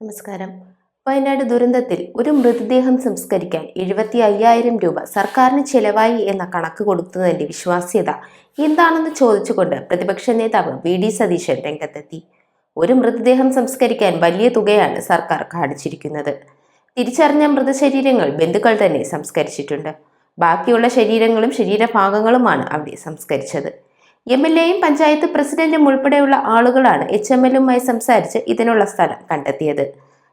നമസ്കാരം. വയനാട് ദുരന്തത്തിൽ ഒരു മൃതദേഹം സംസ്കരിക്കാൻ എഴുപത്തി അയ്യായിരം രൂപ സർക്കാരിന് ചെലവായി എന്ന കണക്ക് കൊടുക്കുന്നതിന്റെ വിശ്വാസ്യത എന്താണെന്ന് ചോദിച്ചുകൊണ്ട് പ്രതിപക്ഷ നേതാവ് വി. ഡി. സതീശൻ രംഗത്തെത്തി. ഒരു മൃതദേഹം സംസ്കരിക്കാൻ വലിയ തുകയാണ് സർക്കാർ കാണിച്ചിരിക്കുന്നത്. തിരിച്ചറിഞ്ഞ മൃതശരീരങ്ങൾ ബന്ധുക്കൾ തന്നെ സംസ്കരിച്ചിട്ടുണ്ട്. ബാക്കിയുള്ള ശരീരങ്ങളും ശരീരഭാഗങ്ങളുമാണ് അവിടെ സംസ്കരിച്ചത്. എം എൽ എയും പഞ്ചായത്ത് പ്രസിഡന്റും ഉൾപ്പെടെയുള്ള ആളുകളാണ് എച്ച് എം എല്ലുമായി സംസാരിച്ച് ഇതിനുള്ള സ്ഥലം കണ്ടെത്തിയത്.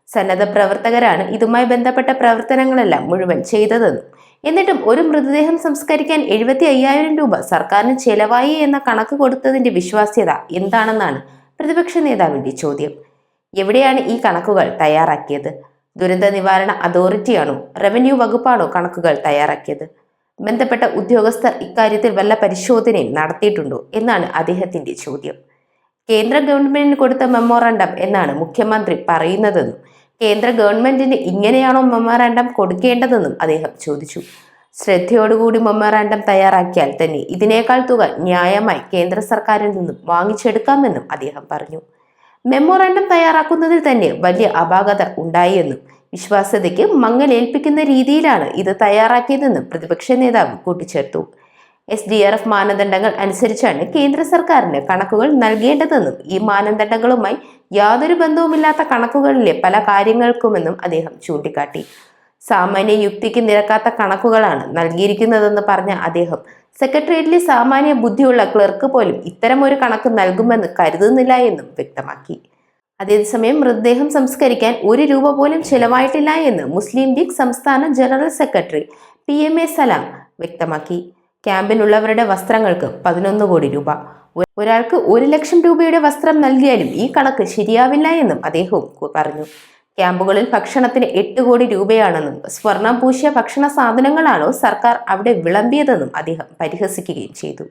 സന്നദ്ധ പ്രവർത്തകരാണ് ഇതുമായി ബന്ധപ്പെട്ട പ്രവർത്തനങ്ങളെല്ലാം മുഴുവൻ ചെയ്തതെന്നും എന്നിട്ടും ഒരു മൃതദേഹം സംസ്കരിക്കാൻ എഴുപത്തി അയ്യായിരം രൂപ സർക്കാരിന് ചെലവായി എന്ന കണക്ക് കൊടുത്തതിന്റെ വിശ്വാസ്യത എന്താണെന്നാണ് പ്രതിപക്ഷ നേതാവിന്റെ ചോദ്യം. എവിടെയാണ് ഈ കണക്കുകൾ തയ്യാറാക്കിയത്? ദുരന്ത നിവാരണ അതോറിറ്റിയാണോ റവന്യൂ വകുപ്പാണോ കണക്കുകൾ തയ്യാറാക്കിയത്? ബന്ധപ്പെട്ട ഉദ്യോഗസ്ഥർ ഇക്കാര്യത്തിൽ വല്ല പരിശോധനയും നടത്തിയിട്ടുണ്ടോ എന്നാണ് അദ്ദേഹത്തിന്റെ ചോദ്യം. കേന്ദ്ര ഗവൺമെന്റിന് കൊടുത്ത മെമ്മോറാണ്ടം എന്നാണ് മുഖ്യമന്ത്രി പറയുന്നതെന്നും കേന്ദ്ര ഗവൺമെന്റിന് ഇങ്ങനെയാണോ മെമ്മോറാണ്ടം കൊടുക്കേണ്ടതെന്നും അദ്ദേഹം ചോദിച്ചു. ശ്രദ്ധയോടുകൂടി മെമ്മോറാണ്ടം തയ്യാറാക്കിയാൽ തന്നെ ഇതിനേക്കാൾ തുക ന്യായമായി കേന്ദ്ര സർക്കാരിൽ നിന്നും വാങ്ങിച്ചെടുക്കാമെന്നും അദ്ദേഹം പറഞ്ഞു. മെമ്മോറാണ്ടം തയ്യാറാക്കുന്നതിൽ തന്നെ വലിയ അപാകത ഉണ്ടായി എന്നും വിശ്വാസ്യതയ്ക്ക് മങ്ങലേൽപ്പിക്കുന്ന രീതിയിലാണ് ഇത് തയ്യാറാക്കിയതെന്ന് പ്രതിപക്ഷ നേതാവ് കൂട്ടിച്ചേർത്തു. എസ് ഡി ആർ എഫ് മാനദണ്ഡങ്ങൾ അനുസരിച്ചാണ് കേന്ദ്ര സർക്കാരിന് കണക്കുകൾ നൽകേണ്ടതെന്നും ഈ മാനദണ്ഡങ്ങളുമായി യാതൊരു ബന്ധവുമില്ലാത്ത കണക്കുകളിലെ പല കാര്യങ്ങൾക്കുമെന്നും അദ്ദേഹം ചൂണ്ടിക്കാട്ടി. സാമാന്യ യുക്തിക്ക് നിരക്കാത്ത കണക്കുകളാണ് നൽകിയിരിക്കുന്നതെന്ന് പറഞ്ഞ അദ്ദേഹം സെക്രട്ടേറിയറ്റിലെ സാമാന്യ ബുദ്ധിയുള്ള ക്ലർക്ക് പോലും ഇത്തരമൊരു കണക്ക് നൽകുമെന്ന് കരുതുന്നില്ല എന്നും വ്യക്തമാക്കി. അതേസമയം മൃതദേഹം സംസ്കരിക്കാൻ ഒരു രൂപ പോലും ചെലവായിട്ടില്ല എന്ന് മുസ്ലിം ലീഗ് സംസ്ഥാന general secretary P M A Salam വ്യക്തമാക്കി. ക്യാമ്പിലുള്ളവരുടെ വസ്ത്രങ്ങൾക്ക് പതിനൊന്ന് കോടി രൂപ. ഒരാൾക്ക് ഒരു ലക്ഷം രൂപയുടെ വസ്ത്രം നൽകിയാലും ഈ കണക്ക് ശരിയാവില്ല എന്നും അദ്ദേഹവും പറഞ്ഞു. ക്യാമ്പുകളിൽ ഭക്ഷണത്തിന് എട്ട് കോടി രൂപയാണെന്നും സ്വർണം പൂശിയ ഭക്ഷണ സാധനങ്ങളാണോ സർക്കാർ അവിടെ വിളമ്പിയതെന്നും അദ്ദേഹം പരിഹസിക്കുകയും ചെയ്തു.